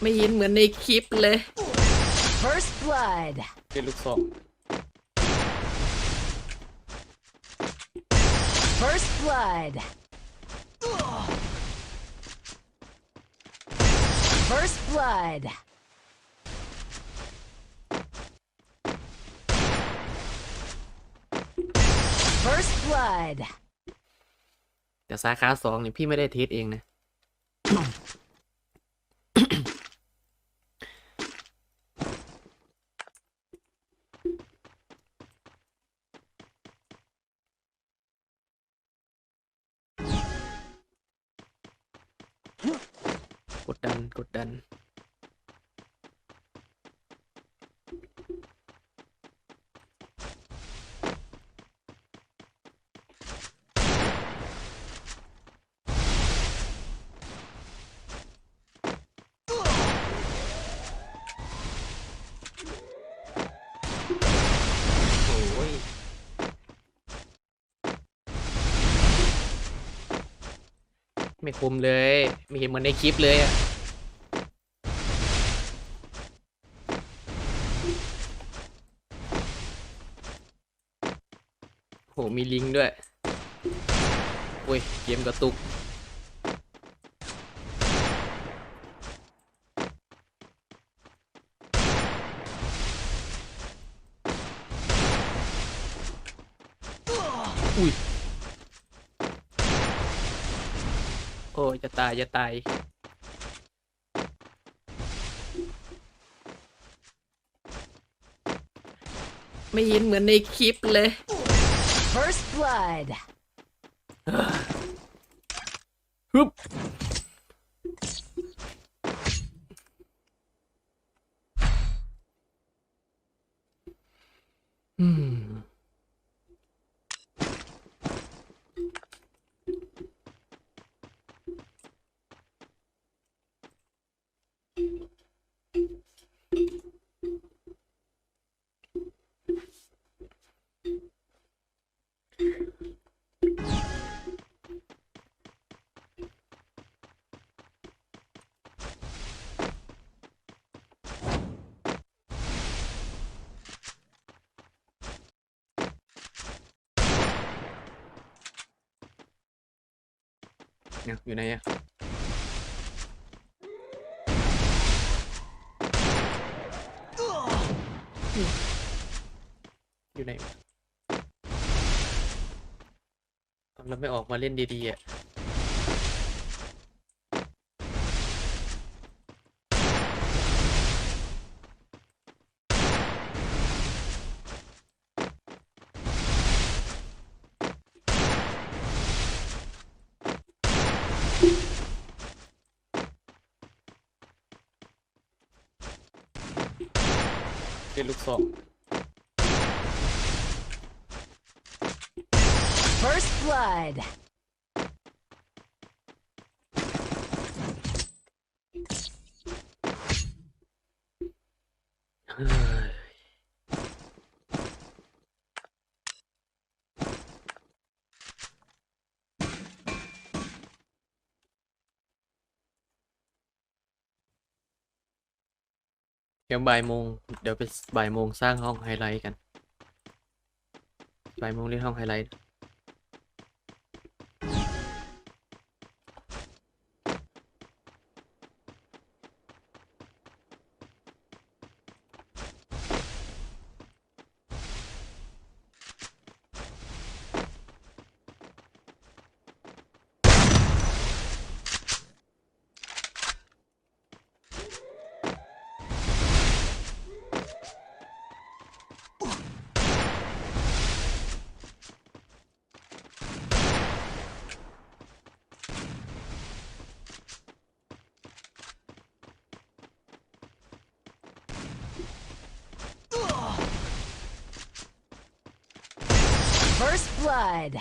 ไม่เห็นเหมือนในคลิปเลย First blood. เป็นลูกซอง First blood. First blood. First blood. แต่สาขาสองนี่พี่ไม่ได้เทสเองนะ ดดันกดดัน โอ้ย ไม่คุมเลย ไม่เห็นเหมือนในคลิปเลยอะ มีลิงก์ด้วยโอ้ย เกมกระตุก อุ้ย โอ้ย จะตาย จะตายไม่เห็นเหมือนในคลิปเลย First blood. ฮึบ อืมเนี่ยอยู่ไหนอะอยู่ไหนวะเอาเราไม่ออกมาเล่นดีๆอะ เป็นลูกซอง First blood. เฮ้ย เดี๋ยวบ่ายโมงเดี๋ยวไปบ่ายโมงสร้างห้องไฮไลท์กันบ่ายโมงเรียนห้องไฮไลท์ blood.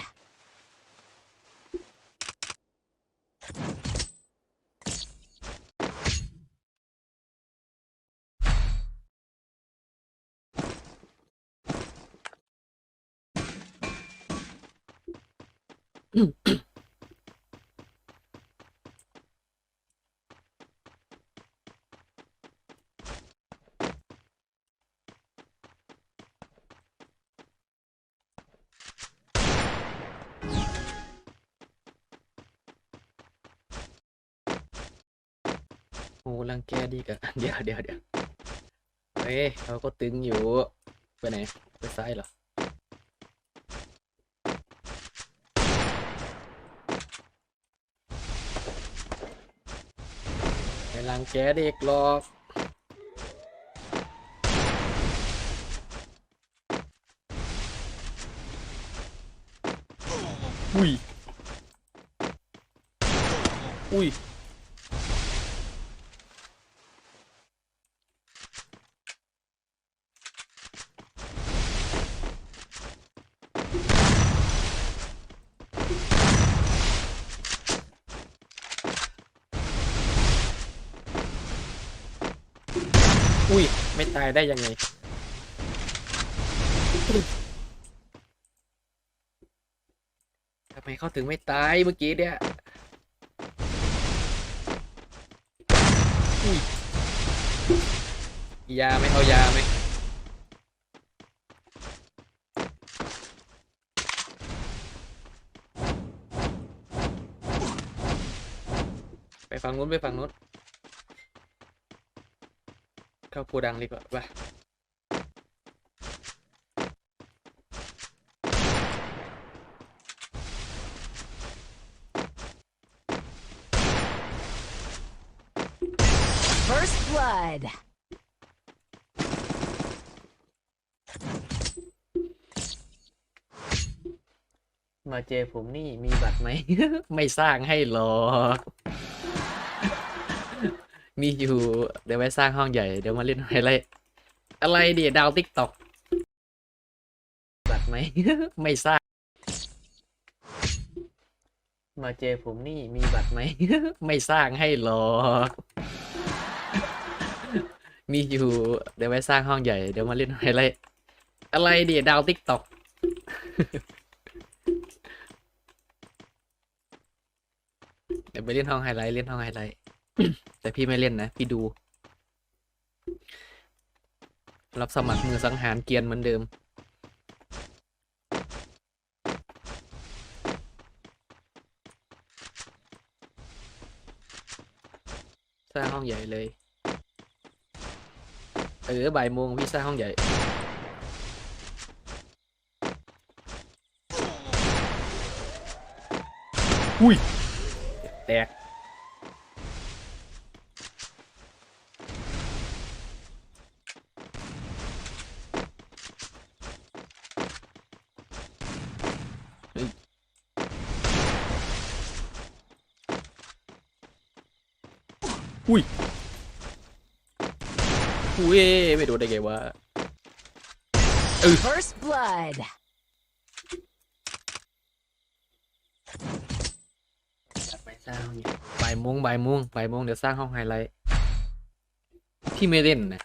Mm-hmm. Blood. โอ้รังแกดีกันเดี๋ยวเดี๋ยวเดี๋ยวเฮ้ยเขาก็ตึงอยู่ไปไหนไปซ้ายเหรอไปรังแกเด็กหรอกอุ้ยอุ้ย อุ้ย ไม่ตายได้ยังไง ทำไมเขาถึงไม่ตายเมื่อกี้เนี่ย อุ้ย ยาไหมเอายาไหมไปฝั่งนู้นไปฝั่งนู้น เข้าโกูดังดีกว่าไป First blood. มาเจอผมนี่มีบัตรไหม ไม่สร้างให้หรอก มีอยู่ เดี๋ยวไว้สร้างห้องใหญ่ เดี๋ยวมาเล่นไฮไลท์อะไรดิดาวติ๊กต็อกบัตรไหม ไม่สร้าง มาเจอผมนี่มีบัตรไหม ไม่สร้างให้หรอกมีอยู่ เดี๋ยวไว้สร้างห้องใหญ่ เดี๋ยวมาเล่นไฮไลท์อะไรดิดาวติ๊กต็อกเดี๋ยวไปเล่นห้องไฮไลท์เล่นห้องไฮไลท์ แต่พี่ไม่เล่นนะ พี่ดู รับสมัครมือสังหารเกรียนเหมือนเดิม สร้างห้องใหญ่เลย เออบ่ายโมงพี่สร้างห้องใหญ่อุ้ย แตก อุ้ยอุ้ยไม่โดนได้ไงวะ First blood. จัดไปสร้างห้องใหญ่บ่ายโมงบ่ายโมงบ่ายโมงเดี๋ยวสร้างห้องไฮไลท์พี่ไม่เล่นนะ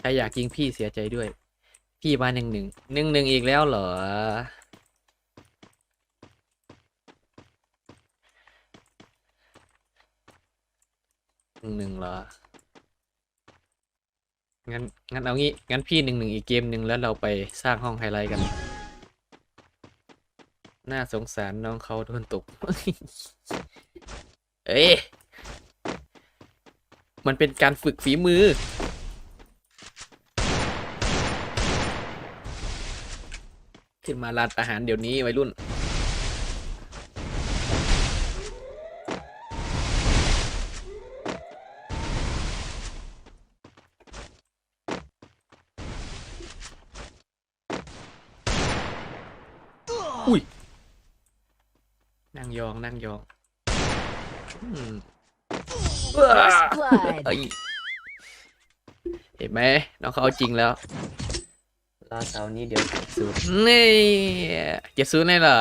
ใครอยากยิงพี่เสียใจด้วย พี่มาหนึ่งหนึ่งหนึ่งหนึ่งอีกแล้วเหรอ หนึ่งหนึ่งเหรอ งั้น งั้นเอางี้ งั้นพี่หนึ่งหนึ่งอีกเกมหนึ่งแล้วเราไปสร้างห้องไฮไลท์กัน น่าสงสารน้องเขาโดนตก เอ้ย มันเป็นการฝึกฝีมือ ขึ้นมาร้านอาหารเดี๋ยวนี้วัยรุ่น อุ้ย นั่งยองนั่งยองอืม First blood. เอ้ยเห็นไหมน้องเขาเอาจริงแล้วรอเสาร์นี้เดี๋ยวสูตรนี่จะซื้อได้เหรอ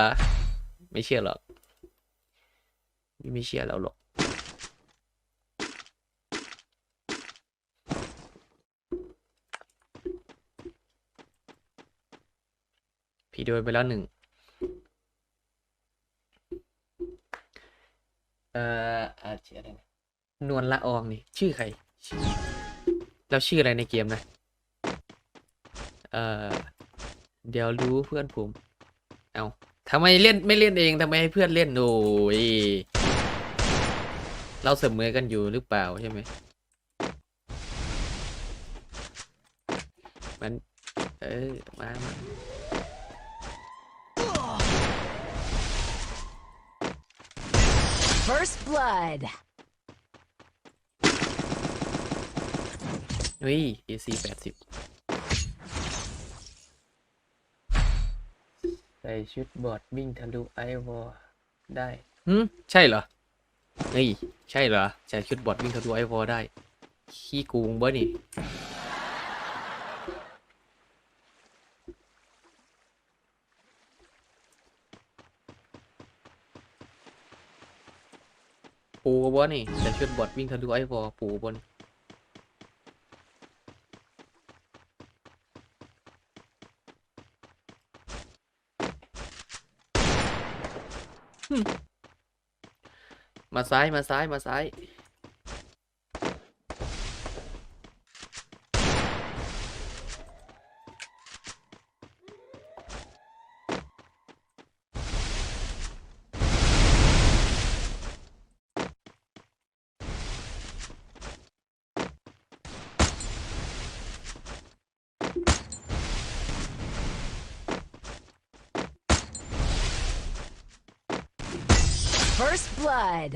ไม่เชื่อหรอกพี่ไม่เชื่อแล้วหรอกพี่โดนไปแล้วหนึ่ง อ่ออาชื่ออะไรนะนวลละอองนี่ ชื่อใคร แล้วชื่ออะไรในเกมนะ เอ่อ เดี๋ยวรู้เพื่อนผม เอาทำไมเล่นไม่เล่นเองทำไมให้เพื่อนเล่นโอ้ยเราเสมอกันอยู่หรือเปล่าใช่ไหมมัน เออมามา First blood. เฮ้ย AC แปดสิบใส่ชุดบอร์ดวิ่งทะลุไอวอลได้หืมใช่เหรอ เฮ้ย ใช่เหรอ ใส่ชุดบอร์ดวิ่งทะลุไอวอลได้ ขี้โกูงบ่นี่ วนี่แต่ชุดบอดวิ่งทะลุไอวอปูบน มาซ้ายมาซ้ายมาซ้าย First blood.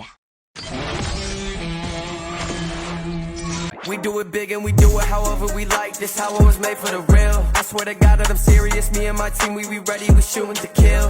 We do it big and we do it however we like. This how it was made for the real. I swear to God that I'm serious. Me and my team, we be ready. We shooting to kill.